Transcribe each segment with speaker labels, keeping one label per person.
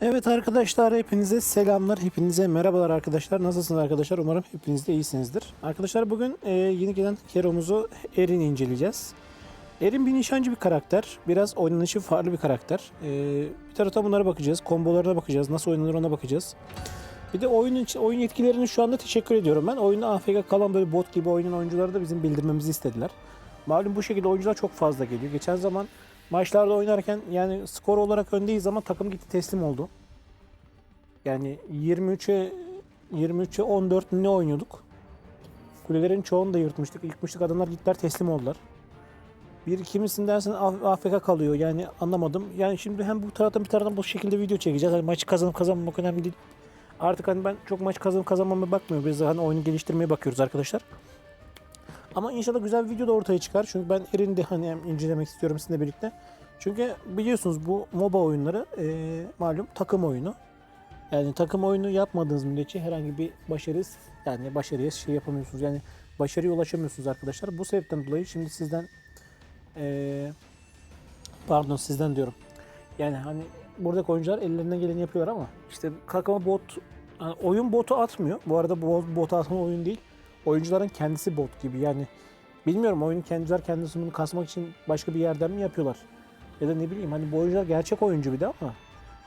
Speaker 1: Evet arkadaşlar hepinize selamlar, hepinize merhabalar arkadaşlar. Nasılsınız arkadaşlar? Umarım hepiniz de iyisinizdir. Arkadaşlar bugün e, yeni gelen hero'muzu Erin inceleyeceğiz. Erin bir nişancı bir karakter. Biraz oynanışı farklı bir karakter. E, bir taraftan bunlara bakacağız. Kombolarına bakacağız. Nasıl oynanır ona bakacağız. Bir de oyunun oyun yetkilerini şu anda teşekkür ediyorum ben. Oyunda AFK kalan böyle bot gibi oyunun oyuncuları da bizim bildirmemizi istediler. Malum bu şekilde oyuncular çok fazla geliyor. Geçen zaman maçlarda oynarken yani skor olarak öndeyiz zaman takım gitti teslim oldu. Yani 23'e 23'e 14 ne oynuyorduk? Kulelerin çoğunu da yırtmıştık. Yıkmıştık adamlar gittiler teslim oldular. Bir kimisinden dersen AFK kalıyor yani anlamadım. Yani şimdi hem bu taraftan bir taraftan bu şekilde video çekeceğiz. Hani maçı kazanıp kazanmamak önemli değil. Artık hani ben çok maç kazanıp kazanmamaya bakmıyorum. Biz hani oyunu geliştirmeye bakıyoruz arkadaşlar. Ama inşallah güzel bir video da ortaya çıkar. Çünkü ben Erin'i de hani incelemek istiyorum sizinle birlikte. Çünkü biliyorsunuz bu MOBA oyunları eee, malum takım oyunu. Yani takım oyunu yapmadığınız müddetçe herhangi bir başarı yani başarıya şey yapamıyorsunuz. Yani başarıya ulaşamıyorsunuz arkadaşlar. Bu sebepten dolayı şimdi sizden eee, pardon sizden diyorum. Yani hani buradaki oyuncular ellerinden geleni yapıyorlar ama işte kakama bot yani oyun botu atmıyor. Bu arada bu bot atma oyun değil. Oyuncuların kendisi bot gibi yani bilmiyorum oyunu kendiler kendisini bunu kasmak için başka bir yerden mi yapıyorlar? Ya da ne bileyim hani bu oyuncular gerçek oyuncu bir de ama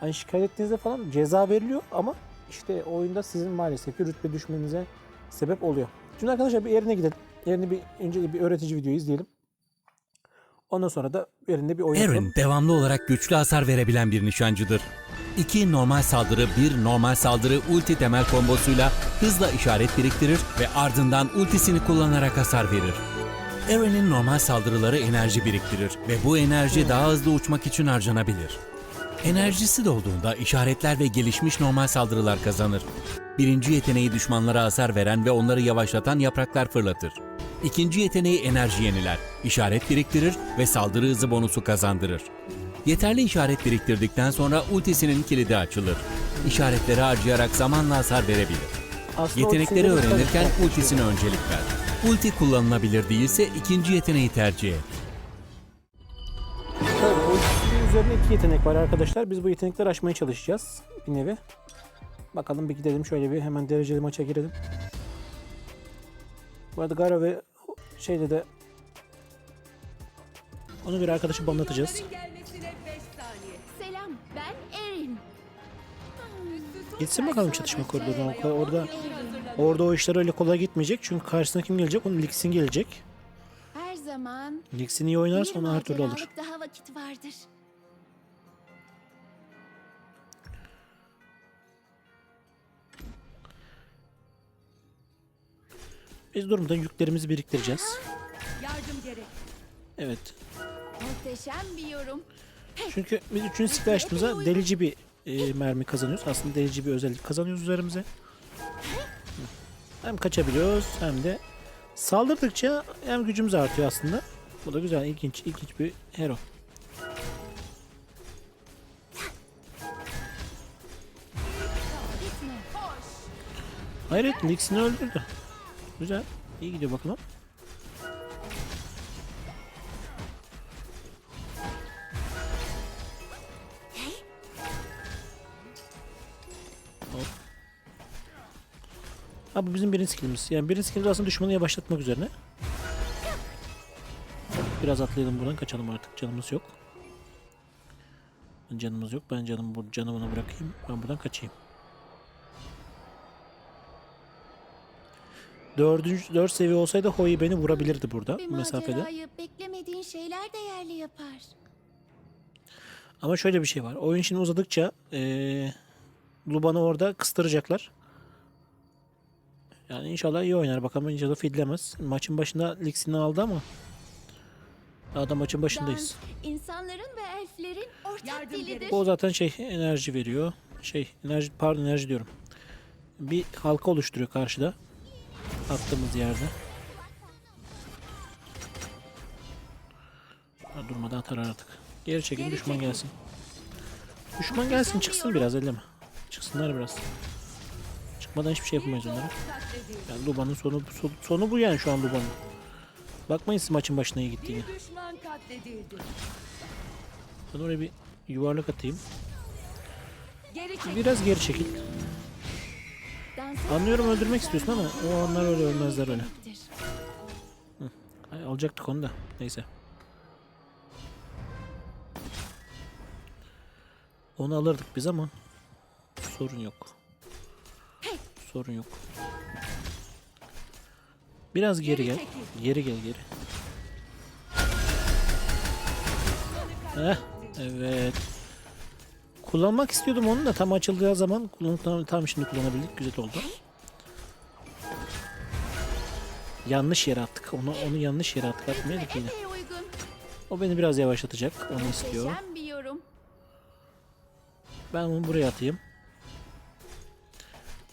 Speaker 1: hani şikayet ettiğinizde falan ceza veriliyor ama işte oyunda sizin maalesef ki rütbe düşmenize sebep oluyor. Şimdi arkadaşlar bir yerine gidelim. Yerine bir önce bir öğretici video izleyelim. Ondan sonra da yerinde bir oyun.
Speaker 2: Aaron devamlı olarak güçlü hasar verebilen bir nişancıdır. 2 normal saldırı, 1 normal saldırı ulti temel kombosuyla hızla işaret biriktirir ve ardından ultisini kullanarak hasar verir. Aaron'in normal saldırıları enerji biriktirir ve bu enerji daha hızlı uçmak için harcanabilir. Enerjisi dolduğunda işaretler ve gelişmiş normal saldırılar kazanır. Birinci yeteneği düşmanlara hasar veren ve onları yavaşlatan yapraklar fırlatır. İkinci yeteneği enerji yeniler, işaret biriktirir ve saldırı hızı bonusu kazandırır. Yeterli işaret biriktirdikten sonra ultisinin kilidi açılır. İşaretleri harcayarak zamanla hasar verebilir.
Speaker 1: Aslında
Speaker 2: Yetenekleri öğrenirken ultisine öncelik ver. Ulti kullanılabilir değilse ikinci yeteneği tercih et.
Speaker 1: Tabii ultisinin iki yetenek var arkadaşlar. Biz bu yetenekleri aşmaya çalışacağız bir nevi. Bakalım bir gidelim şöyle bir hemen dereceli maça girelim. Bu arada Gara ve şeyde de ona göre arkadaşı banlatacağız.
Speaker 3: Onların gelmesine 5 saniye.
Speaker 4: Selam, ben Erin.
Speaker 1: Gitsin bakalım çatışma koridoruna. O- Orada orada o işler öyle kolay gitmeyecek. Çünkü karşısına kim gelecek? Onun Lix'in gelecek.
Speaker 4: Her zaman
Speaker 1: Lix'in iyi oynarsa ona her türlü
Speaker 4: maceralık daha vakit vardır.
Speaker 1: Biz durmadan yüklerimizi biriktireceğiz.
Speaker 3: Yardım gerek.
Speaker 1: Evet.
Speaker 4: Muhteşem bir yorum.
Speaker 1: Çünkü biz üçüncü skill açtığımızda delici bir e, mermi kazanıyoruz. Aslında delici bir özellik kazanıyoruz üzerimize. Hem kaçabiliyoruz hem de saldırdıkça hem gücümüz artıyor aslında. Bu da güzel, ilginç, ilginç bir hero. Hayret, Lix'ini öldürdü. Güzel, iyi gidiyor bakalım. Hop. Ha bu bizim birinci skillimiz. Yani birinci skillimiz aslında düşmanı yavaşlatmak üzerine. Biraz atlayalım buradan kaçalım artık. Canımız yok. Canımız yok. Ben canımı canımını bırakayım. Ben buradan kaçayım. Dördüncü, dört seviye olsaydı Hoi beni vurabilirdi burada
Speaker 4: Bir
Speaker 1: mesafede.
Speaker 4: beklemediğin şeyler değerli yapar.
Speaker 1: Ama şöyle bir şey var. Oyun şimdi uzadıkça eee Luban'ı orada kıstıracaklar. Yani inşallah iyi oynar. Bakalım inşallah fidlemez. Maçın başında Lix'ini aldı ama daha da maçın başındayız.
Speaker 4: Dans, insanların ve elflerin ortak
Speaker 3: Yardım
Speaker 4: dilidir.
Speaker 1: Bu zaten şey enerji veriyor. Şey enerji pardon enerji diyorum. Bir halka oluşturuyor karşıda. Attığımız yerde. Ha, durmadan atar artık. Geri çekin düşman gelsin. Düşman gelsin çıksın biraz elleme. Çıksınlar biraz. Çıkmadan hiçbir şey yapamayız onlara. Yani Luba'nın sonu, sonu, bu yani şu an Luba'nın. Bakmayın siz maçın başına iyi
Speaker 3: katledildi.
Speaker 1: Ben oraya bir yuvarlak atayım. Biraz geri çekil. Anlıyorum öldürmek istiyorsun ama o anlar öyle ölmezler öyle. Ay, alacaktık onu da. Neyse. Onu alırdık biz ama sorun yok. Sorun yok. Biraz geri gel. Geri gel geri. Heh, evet. Kullanmak istiyordum onu da tam açıldığı zaman tam, tam şimdi kullanabildik. Güzel oldu. Yanlış yere attık. Onu onu yanlış yere attık. Atmayalım yine. O beni biraz yavaşlatacak. Onu istiyor. Ben onu buraya atayım.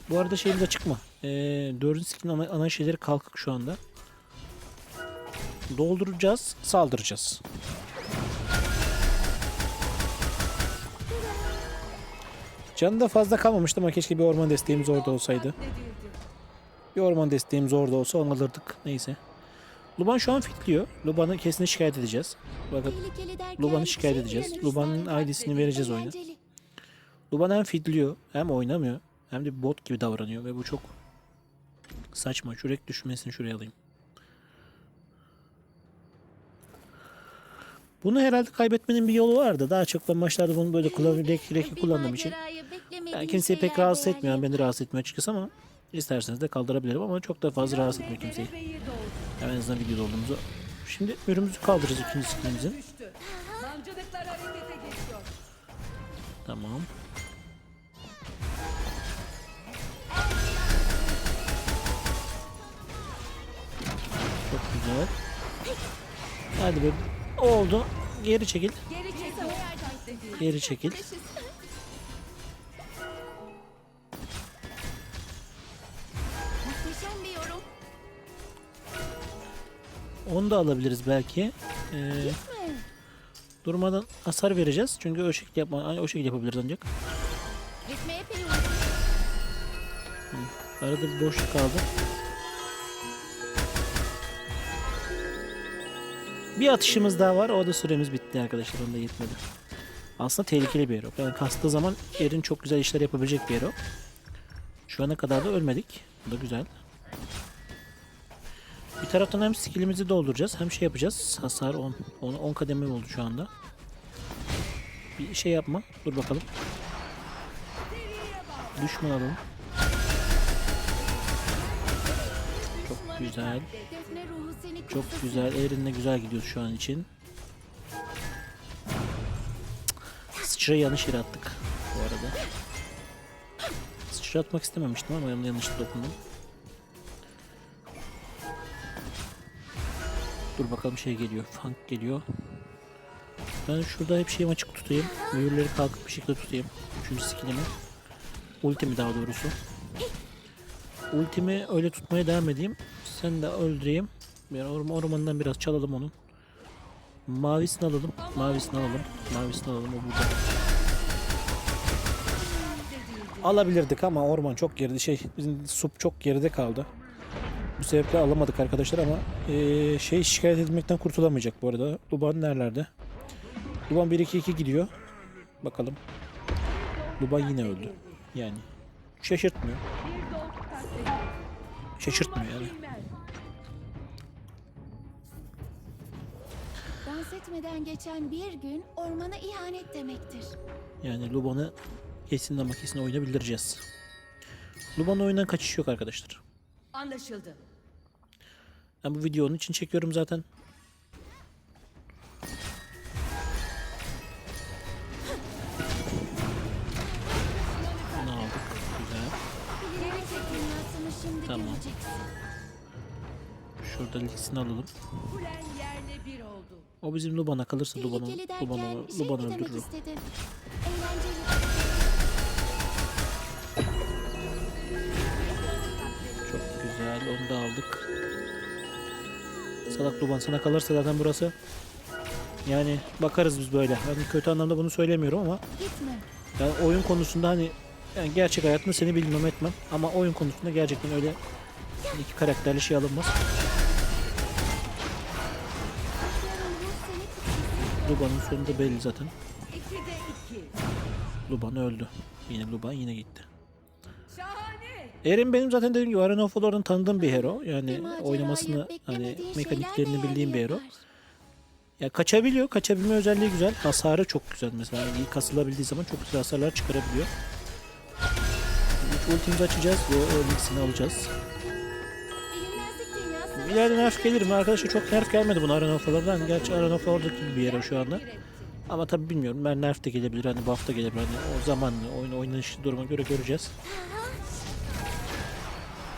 Speaker 1: Bu arada şeyimiz açık mı? Ee, dördüncü skin ana, ana şeyleri kalkık şu anda. Dolduracağız, saldıracağız. Canı da fazla kalmamıştı ama keşke bir orman desteğimiz orada olsaydı. Bir orman desteğimiz orada olsa onu alırdık. Neyse. Luban şu an fitliyor. Luban'ı kesin şikayet edeceğiz. Bakın Luban'ı şikayet edeceğiz. Luban'ın ID'sini vereceğiz oyuna. Luban hem fitliyor hem oynamıyor hem de bot gibi davranıyor ve bu çok saçma. Şu rek düşmesini şuraya alayım. Bunu herhalde kaybetmenin bir yolu vardı. Daha çok ben maçlarda bunu böyle kullan rek, reki
Speaker 4: Bir
Speaker 1: kullandığım için. Yani kimseyi pek rahatsız etmiyor. Beni rahatsız etmiyor açıkçası ama isterseniz de kaldırabilirim ama çok da fazla rahatsız etmiyor kimseyi. Yani en azından videoda olduğumuzu. Şimdi ürümüzü kaldıracağız ikinci
Speaker 3: geçiyor.
Speaker 1: Tamam. Çok güzel. Hadi be. Oldu. Geri çekil.
Speaker 3: Geri çekil.
Speaker 1: Geri çekil. Onu da alabiliriz belki. Ee, durmadan hasar vereceğiz. Çünkü o şekilde yapma, o şekilde yapabiliriz ancak.
Speaker 4: Uygun.
Speaker 1: Arada bir boşluk kaldı. Bir atışımız daha var. O da süremiz bitti arkadaşlar. Onda yetmedi. Aslında tehlikeli bir hero. Yani kastığı zaman Erin çok güzel işler yapabilecek bir hero. Şu ana kadar da ölmedik. Bu da güzel. Bir taraftan hem skillimizi dolduracağız hem şey yapacağız. Hasar 10. 10, 10 kademe oldu şu anda. Bir şey yapma. Dur bakalım. Düşman alalım. Çok güzel. Çok güzel. Erin'le güzel gidiyoruz şu an için. Sıçrayı yanlış yere attık bu arada. Sıçra atmak istememiştim ama yanlış dokundum. Dur bakalım şey geliyor. Funk geliyor. Ben şurada hep şeyimi açık tutayım. Mühürleri kalkıp bir şekilde tutayım. Üçüncü skillimi. Ultimi daha doğrusu. Ultimi öyle tutmaya devam edeyim. Sen de öldüreyim. Bir orman, ormandan biraz çalalım onun. Mavisini alalım. Mavisini alalım. Mavisini alalım o burada. Alabilirdik ama orman çok geride şey bizim sup çok geride kaldı. Bu sebeple alamadık arkadaşlar ama eee, şey şikayet edilmekten kurtulamayacak bu arada. Luban nerelerde? Luban 1-2-2 gidiyor. Bakalım. Luban yine öldü. Yani şaşırtmıyor. Şaşırtmıyor yani.
Speaker 4: Etmeden geçen bir gün ormana ihanet demektir.
Speaker 1: Yani Luban'ı kesin ama kesin oyuna bildireceğiz. Luban oyundan kaçış yok arkadaşlar.
Speaker 3: Anlaşıldı.
Speaker 1: Ben bu videoyu onun için çekiyorum zaten. Tamam. Şurada Lix'ini alalım.
Speaker 3: Kulen yerle bir oldu.
Speaker 1: O bizim Luban'a kalırsa Luban'ı
Speaker 4: Tehlikeli
Speaker 1: Luban, öldürür. Çok güzel. Onu da aldık. Salak Luban sana kalırsa zaten burası. Yani bakarız biz böyle. Ben kötü anlamda bunu söylemiyorum ama
Speaker 4: Gitme.
Speaker 1: Yani oyun konusunda hani yani gerçek hayatında seni bilmem etmem ama oyun konusunda gerçekten öyle iki karakterli şey alınmaz. Duba'nın sonunda belli zaten. Luban öldü. Yine Luban yine gitti.
Speaker 3: Şahane.
Speaker 1: Eren benim zaten dediğim gibi Arena of Valor'dan tanıdığım bir hero. Yani oynamasını hani mekaniklerini bildiğim bir hero. Ya kaçabiliyor. Kaçabilme özelliği güzel. Hasarı çok güzel mesela. İyi kasılabildiği zaman çok güzel hasarlar çıkarabiliyor. Ultimizi açacağız ve o alacağız.
Speaker 4: Dünyası
Speaker 1: İleride nerf gelir mi? Arkadaşlar çok nerf gelmedi buna Arena of Valor'dan. Gerçi Arena of Valor'daki bir hero şu anda. Ama tabi bilmiyorum. Ben nerf de gelebilir. Hani buff da gelebilir. Hani o zamanlı oyun oynanış duruma göre göreceğiz.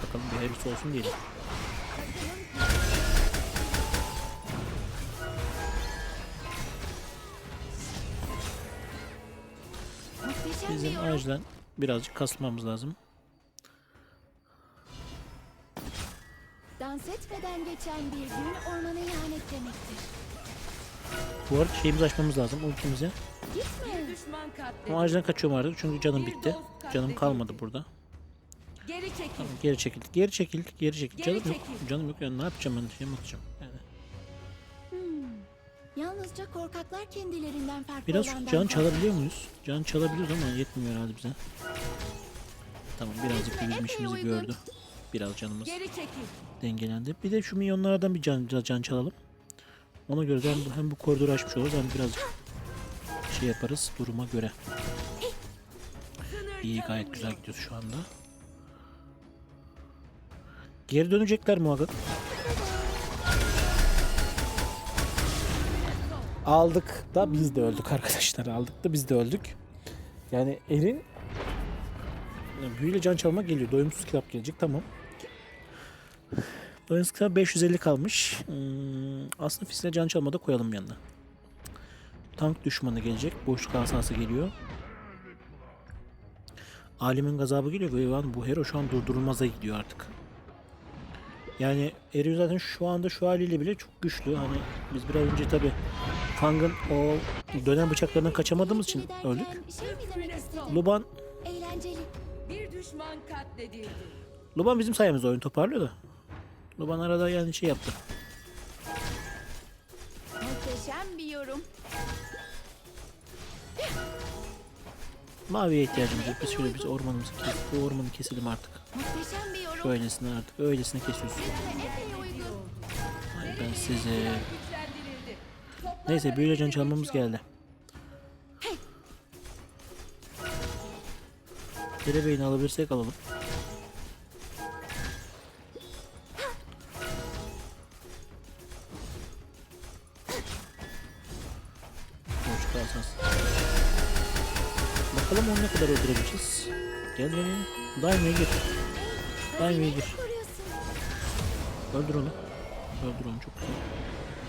Speaker 1: Bakalım bir hayırlısı olsun diyelim.
Speaker 4: bir
Speaker 1: Bizim acilen birazcık kasmamız lazım.
Speaker 4: Dans etmeden geçen bir gün ormana ihanet demektir.
Speaker 1: Bu arada şeyimizi açmamız lazım ultimizi.
Speaker 4: Gitme.
Speaker 3: Düşman katledildi.
Speaker 1: Ama acilen kaçıyorum artık çünkü canım bitti. Canım kalmadı burada.
Speaker 3: Geri çekil.
Speaker 1: Tamam, geri çekildik. Geri çekildik. Geri çekildik.
Speaker 3: Geri
Speaker 1: Canım yok. Canım yok. Yani ne yapacağım ben? Şey mi atacağım? Yani
Speaker 4: Yalnızca korkaklar kendilerinden farklı
Speaker 1: biraz
Speaker 4: olandan
Speaker 1: can
Speaker 4: korkar.
Speaker 1: çalabiliyor muyuz? Can çalabiliyoruz ama yetmiyor herhalde bize. Tamam birazcık bizim
Speaker 4: Epey
Speaker 1: işimizi
Speaker 4: uygun.
Speaker 1: gördü. Biraz canımız
Speaker 3: Geri çekil.
Speaker 1: dengelendi. Bir de şu minyonlardan bir can, can çalalım. Ona göre de hem, hem bu koridoru açmış oluruz hem birazcık şey yaparız duruma göre. İyi gayet güzel gidiyoruz şu anda. Geri dönecekler muhakkak. Aldık da biz de öldük arkadaşlar. Aldık da biz de öldük. Yani Erin büyüyle can çalma geliyor. Doyumsuz kitap gelecek tamam. Doyumsuz kitap 550 kalmış. Hmm, aslında fisile can çalma da koyalım yanına. Tank düşmanı gelecek. Boşluk asası geliyor. Alimin gazabı geliyor ve yani bu hero şu an durdurulmaza gidiyor artık. Yani Erion zaten şu anda şu haliyle bile çok güçlü. Hani biz biraz önce tabi Fang'ın o dönem bıçaklarından kaçamadığımız için öldük.
Speaker 4: Şey?
Speaker 1: Luban
Speaker 4: Eğlenceli.
Speaker 3: Bir düşman katledildi.
Speaker 1: Luban bizim sayemizde oyun toparlıyor da. Luban arada yani şey yaptı.
Speaker 4: Muhteşem bir yorum.
Speaker 1: Maviye ihtiyacımız yok. Biz şöyle biz ormanımızı kes, bu ormanı keselim artık.
Speaker 4: Muhteşem bir yorum.
Speaker 1: Şöylesine artık öylesine kesiyorsun. Ay ben.
Speaker 3: Toplar
Speaker 1: Neyse büyüle can
Speaker 3: harekete
Speaker 1: çalmamız
Speaker 3: geçiyor.
Speaker 1: Derebeyini alabilirsek alalım. Boşluk alsas. Bakalım onu ne kadar öldürebileceğiz. Gel gel. Daima'ya gir. Daima'ya gir. Öldür onu. Öldür onu çok güzel.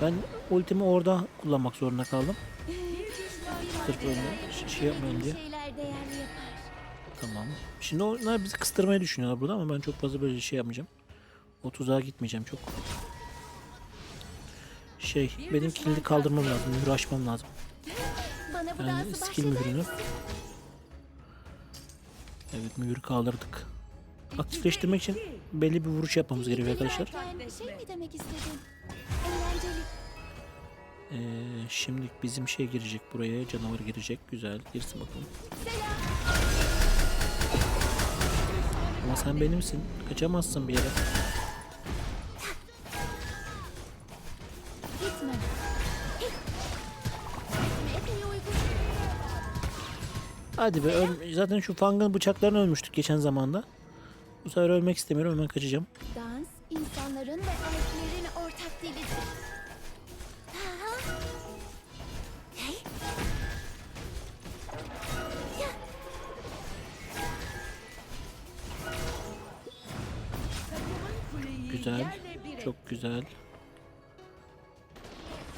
Speaker 1: Ben ultimi orada kullanmak zorunda kaldım. Sırf öyle şey yapmayalım diye. Tamam. Şimdi onlar bizi kıstırmayı düşünüyorlar burada ama ben çok fazla böyle şey yapmayacağım. O tuzağa gitmeyeceğim çok. Şey, benim kilidi kaldırmam lazım, mühürü açmam lazım.
Speaker 4: Bana bu
Speaker 1: Yani
Speaker 4: dansı
Speaker 1: skill mührünü.
Speaker 4: misin?
Speaker 1: Evet, mühürü kaldırdık. Aktifleştirmek için belli bir vuruş yapmamız gerekiyor arkadaşlar.
Speaker 4: Şey mi demek istedin? Eğlenceli.
Speaker 1: Ee, şimdi bizim şey girecek buraya, canavar girecek. Güzel, girsin bakalım. Ama sen benimsin, kaçamazsın bir yere. Hadi be, öl- zaten şu Fang'ın bıçaklarını ölmüştük geçen zamanda. Bu sefer ölmek istemiyorum, hemen kaçacağım.
Speaker 4: Dans, insanların ve
Speaker 1: Güzel, çok güzel.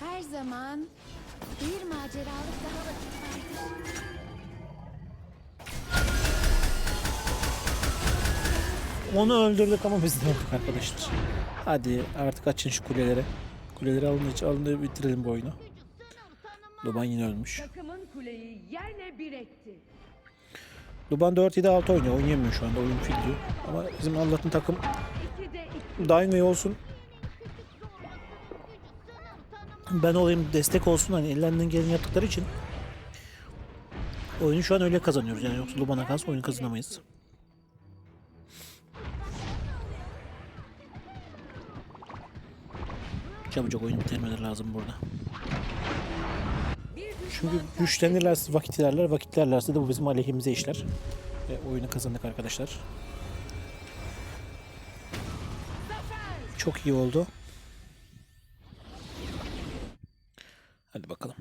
Speaker 4: Her zaman bir maceralık daha vakit vardır.
Speaker 1: Onu öldürdük ama biz de öldük arkadaşlar. Hadi artık açın şu kuleleri. Kuleleri alın, alın da bitirelim bu oyunu. Luban yine ölmüş.
Speaker 3: Takımın kuleyi yerle bir etti.
Speaker 1: Luban 4-7-6 oynuyor. Oynayamıyor şu anda. Oyun fil diyor. Ama bizim Allah'ın takım Daimyo olsun. Ben olayım destek olsun hani ellerinden geleni yaptıkları için Oyunu şu an öyle kazanıyoruz yani yoksa Lubana kalsa oyunu kazanamayız. Çabucak oyunu bitirmeleri lazım burada. Çünkü güçlenirlerse vakit ilerler, vakit ilerlerse de bu bizim aleyhimize işler. Ve oyunu kazandık arkadaşlar. Çok iyi oldu. Hadi bakalım.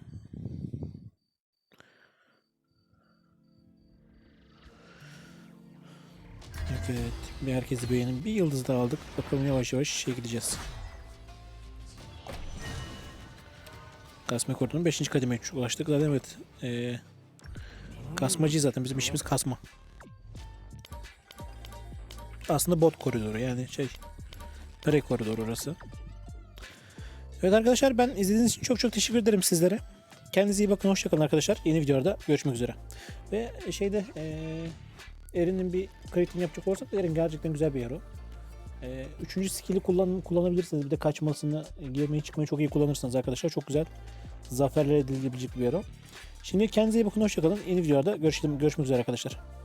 Speaker 1: Evet. Bir herkesi beğenin. Bir yıldız daha aldık. Bakalım yavaş yavaş şeye gideceğiz. Kasma koridoru 5. kademeye ulaştık. Zaten evet. Ee, kasmacı zaten bizim işimiz kasma. Aslında bot koridoru yani şey. Pre koridoru orası. Evet arkadaşlar ben izlediğiniz için çok çok teşekkür ederim sizlere. Kendinize iyi bakın. Hoşçakalın arkadaşlar. Yeni videolarda görüşmek üzere. Ve şeyde ee, Erin'in bir kritiğini yapacak olursak Erin gerçekten güzel bir hero. Ee, üçüncü skill'i kullan, kullanabilirsiniz. Bir de kaçmasını, girmeyi çıkmayı çok iyi kullanırsınız arkadaşlar. Çok güzel zaferler edilebilecek bir hero. Şimdi kendinize iyi bakın. Hoşçakalın. Yeni videolarda görüşelim, görüşmek üzere arkadaşlar.